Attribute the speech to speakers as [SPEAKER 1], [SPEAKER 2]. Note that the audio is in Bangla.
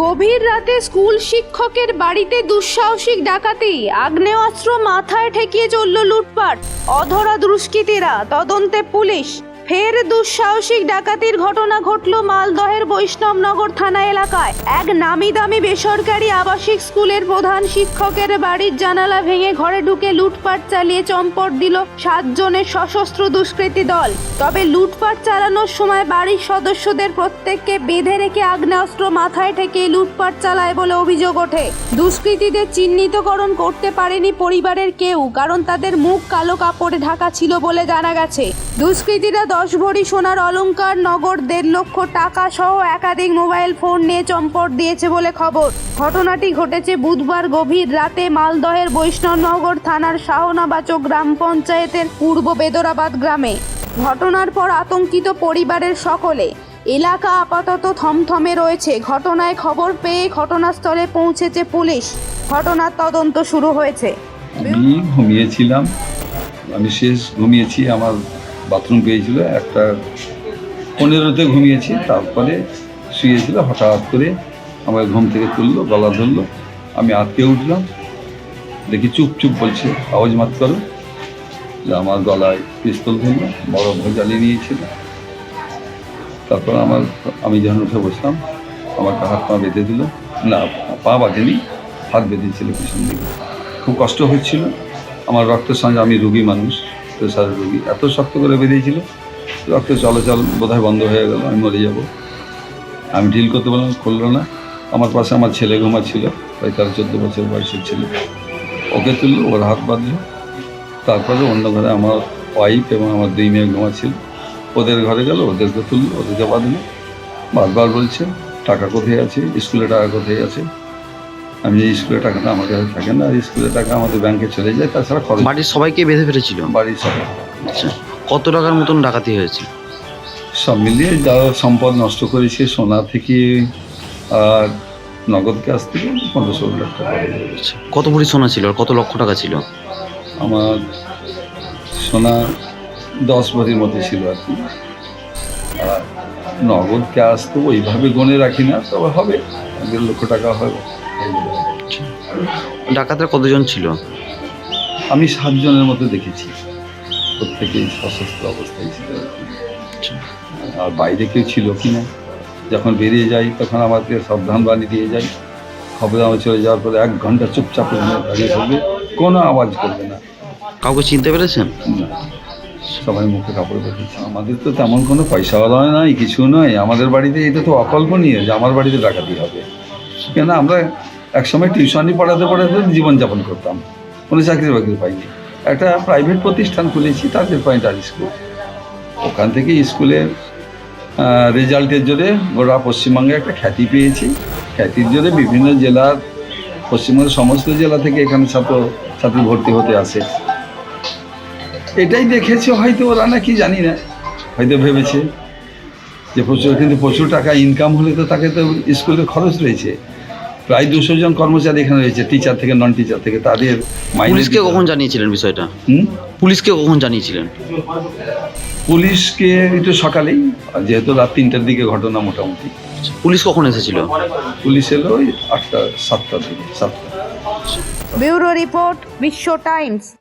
[SPEAKER 1] গভীর রাতে স্কুল শিক্ষকের বাড়িতে দুঃসাহসিক ডাকাতি। আগ্নেয়াস্ত্র মাথায় ঠেকিয়ে চলল লুটপাট। অধরা দুষ্কৃতীরা, তদন্তে পুলিশ। ফের দুঃসাহসিক ডাকাতির ঘটনা ঘটল মালদহের বৈষ্ণবনগর থানা এলাকায়। এক নামি দামি বেসরকারি আবাসিক স্কুলের প্রধান শিক্ষকের বাড়ির জানালা ভেঙে ঘরে ঢুকে লুটপাট চালিয়ে চম্পট দিল সাতজনের সশস্ত্র দুষ্কৃতী দল। তবে লুটপাট চালানোর সময় বাড়ির সদস্যদের প্রত্যেককে বেঁধে রেখে আগ্নেয়াস্ত্র মাথায় ঠেকে লুটপাট চালায় বলে অভিযোগ ওঠে। দুষ্কৃতীদের চিহ্নিতকরণ করতে পারেনি পরিবারের কেউ, কারণ তাদের মুখ কালো কাপড়ে ঢাকা ছিল বলে জানা গেছে। দুষ্কৃতীরা দশ ভরি সোনার অলঙ্কার নগদ দেড় লক্ষ টাকা সহ একাধিক মোবাইল ফোন নিয়ে চম্পট দিয়েছে বলে খবর। ঘটনাটি ঘটেছে বুধবার গভীর রাতে মালদহের বৈষ্ণবনগর থানার শাহনাবাচক গ্রাম পঞ্চায়েতের পূর্ব বেদরাবাদ গ্রামে। ঘটনার পর আতঙ্কিত পরিবারের সকলে। এলাকা আপাতত থমথমে রয়েছে। ঘটনায় খবর পেয়ে ঘটনাস্থলে পৌঁছেছে পুলিশ। ঘটনার তদন্ত শুরু হয়েছে।
[SPEAKER 2] আমি ঘুমিয়েছিলাম। আমি শেষ ঘুমিয়েছি। আমার বাথরুম পেয়েছিল, একটা পনেরোতে ঘুমিয়েছি, তারপরে শুয়েছিল, হঠাৎ করে আমার ঘুম থেকে তুললো, গলা ধরলো, আমি আটকে উঠলাম, দেখি চুপ চুপ বলছে, আওয়াজ মাত করো। যে আমার গলায় পিস্তল ধরলো, বড় ভয় জ্বালিয়ে নিয়েছিল। তারপর আমার, আমি যখন উঠে বসলাম আমাকে হাত পা বেঁধে দিল। না, পা বাঁধেনি, হাত বেঁধেছিল পিছন দিকে। খুব কষ্ট হচ্ছিল। আমার রক্তের সঙ্গে আমি রুগী মানুষ। প্রেশারের রুগী এত শক্ত করে বেঁধেছিল রক্ত চলাচল বোধহয় বন্ধ হয়ে গেল, আমি মরে যাব। আমি ঢিল করতে বললাম করল না। আমার পাশে আমার ছেলে ঘুমা ছিল প্রায় তেরো, চোদ্দ বছর বয়সের ছেলে। ওকে তুললো, ওর হাত বাঁধলো। তারপরে অন্য ঘরে আমার ওয়াইফ এবং আমার দুই মেয়ে ঘুমা ছিল ওদের ঘরে গেল, ওদেরকে তুললো, ওদেরকে বাঁধলো। বারবার বলছে, টাকা কোথায় আছে? স্কুলে টাকা কোথায় আছে? আমি যে স্কুলের টাকাটা আমার কাছে থাকে না স্কুলের টাকা আমাদের ব্যাংকে চলে যায় তাছাড়া খরচ
[SPEAKER 3] বাড়ির সবাইকে বেঁধে ফেলেছিল?
[SPEAKER 2] বাড়ির সব
[SPEAKER 3] আচ্ছা কত টাকার মতন ডাকাতি হয়েছে?
[SPEAKER 2] সব মিলিয়ে যা সম্পদ নষ্ট করেছে সোনা থেকে আর নগদ ক্যাশ থেকে পনেরো ষোলো লাখ টাকা।
[SPEAKER 3] আচ্ছা কত ভরি সোনা ছিল আর কত লক্ষ টাকা ছিল?
[SPEAKER 2] আমার সোনা দশ ভরির মতো ছিল আর কি। আর নগদ ক্যাশ তো ওইভাবে গনে রাখি না তবে হবে দেড় লক্ষ টাকা হবে।
[SPEAKER 3] ডাকাতরা কতজন ছিল?
[SPEAKER 2] আমি সাতজনের মতো দেখেছি। প্রত্যেকেই সশস্ত্র অবস্থায় ছিল। আর।
[SPEAKER 3] আচ্ছা।
[SPEAKER 2] আর বাইরে কেউ ছিল কি না যখন বেরিয়ে যাই তখন আমাকে সাবধান বানিয়ে দিয়ে যাই। খবর আমার চলে যাওয়ার পরে এক ঘণ্টা চুপচাপ দাঁড়িয়ে থাকবে। কোনো আওয়াজ করবে না।
[SPEAKER 3] কাউকে চিনতে পেরেছেন?
[SPEAKER 2] সবাই মুখে কাপড় বেঁধেছে আমাদের তো তেমন কোনো পয়সাওয়ালা নয় কিছু নয়। আমাদের বাড়িতে এটা তো অকল্পনীয় যে আমার বাড়িতে ডাকাতি হবে। কেন? আমরা একসময় টিউশনি পড়াতে পড়াতে জীবনযাপন করতাম। কোনো চাকরি বাকরি পাইনি। একটা প্রাইভেট প্রতিষ্ঠান খুলেছি তাদের পয়েন্ট আর স্কুল ওখান থেকে স্কুলের রেজাল্টের জোরে গোটা পশ্চিমবঙ্গে একটা খ্যাতি পেয়েছি। খ্যাতির জোরে বিভিন্ন জেলার, পশ্চিমবঙ্গের সমস্ত জেলা থেকে এখানে ছাত্র, ছাত্রী ভর্তি হতে আসে। এটাই দেখেছে হয়তো ওরা না কি জানি না। হয়তো ভেবেছে যে প্রচুর, কিন্তু প্রচুর টাকা ইনকাম হলে তো তাকে তো স্কুলের খরচ রয়েছে। প্রায় দুশো জন কর্মচারী এখানে রয়েছে টিচার থেকে নন টিচার থেকে তাদের
[SPEAKER 3] পুলিশকে কখন জানিয়েছিলেন বিষয়টা?
[SPEAKER 2] হুম?
[SPEAKER 3] পুলিশকে কখন জানিয়েছিলেন?
[SPEAKER 2] পুলিশকে একটু সকালেই আর যেহেতু রাত তিনটার দিকে ঘটনা মোটামুটি।
[SPEAKER 3] আচ্ছা, পুলিশ কখন এসেছিল?
[SPEAKER 2] পুলিশ এলো ওই আটটা সাতটার দিকে সাতটা।
[SPEAKER 1] Bureau report Bishwa Times.